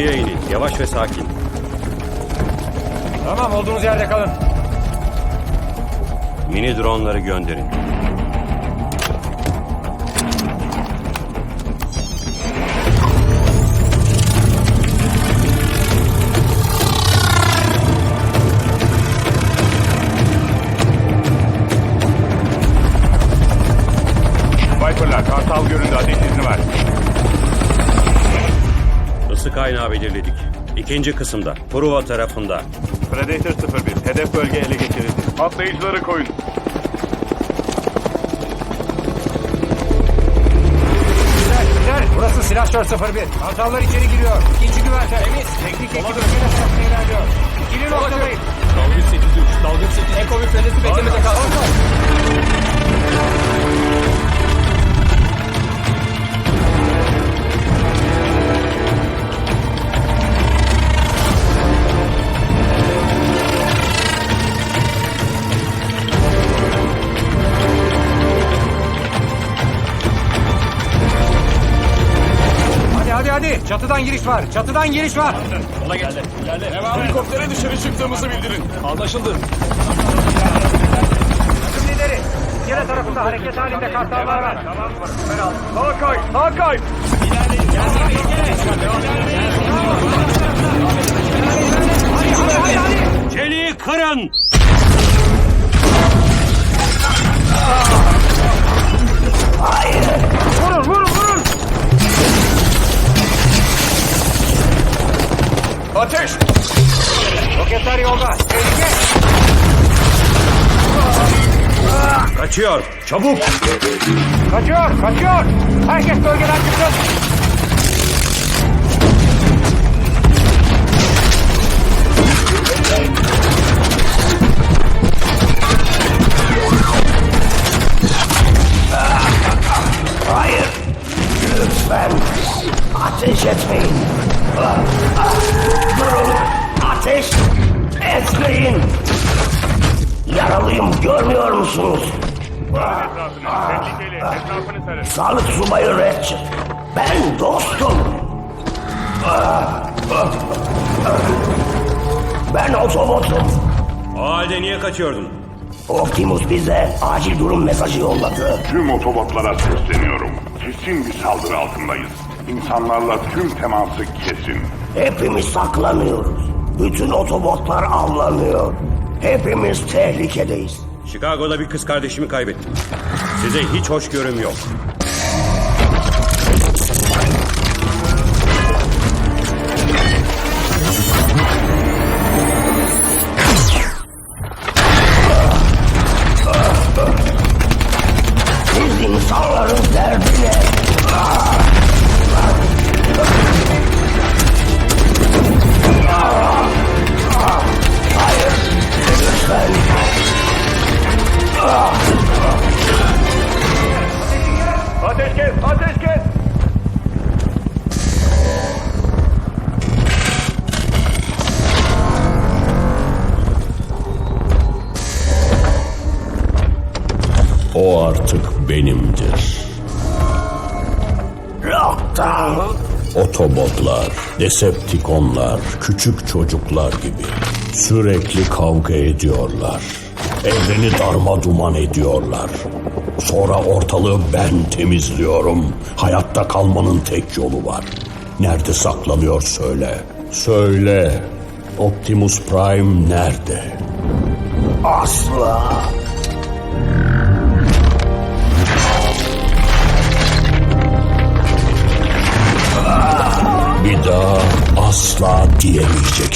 Bölgeye inin. Yavaş ve sakin. Tamam olduğunuz yerde kalın. Mini dronları gönderin. Viper'lar kartal göründü ateş izni var. Isı kaynağı belirledik. İkinci kısımda. Truva tarafında. Predator 01 hedef bölge ele geçirildi. Patlayıcıları koyun. Güzel güzel. Burası silahşör 01. Kartallar içeri giriyor. İkinci güverte. Temiz. Teknik ekip bölgede tarafına ilerliyor. İkili noktadayım. Dalgıç 8 3. Dalgıç 8. Eko bir fenesi beklemede kalsın. Hadi. Çatıdan giriş var. Çatıdan giriş var. Ola geldi. Geldi. Helikoptere dışarı çıktığımızı bildirin. Anlaşıldı. Takım lideri. Yine tarafında hareket halinde kartallar var. Tamam mı? Sağa kay. Sağa kay. Çeliği Roketler yolda. Tehlike. Kaçıyor! Çabuk! Kaçıyor, kaçıyor. Herkes bölgeden çıksın. Tehlikeli. Etrafını sarın. Sağlık subayı Ratchet. Ben dostum. Ben otobotum. O halde niye kaçıyordun? Optimus bize acil durum mesajı yolladı. Tüm otobotlara sesleniyorum. Kesin bir saldırı altındayız. İnsanlarla tüm teması kesin. Hepimiz saklanıyoruz. Bütün otobotlar avlanıyor. Hepimiz tehlikedeyiz. Chicago'da bir kız kardeşimi kaybettim. Size hiç hoşgörüm yok. Artık benimdir. Lockdown. Otobotlar, Decepticonlar, küçük çocuklar gibi sürekli kavga ediyorlar. Evreni darma duman ediyorlar. Sonra ortalığı ben temizliyorum. Hayatta kalmanın tek yolu var. Nerede saklanıyor söyle. Söyle. Optimus Prime nerede? Asla.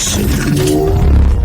Listen.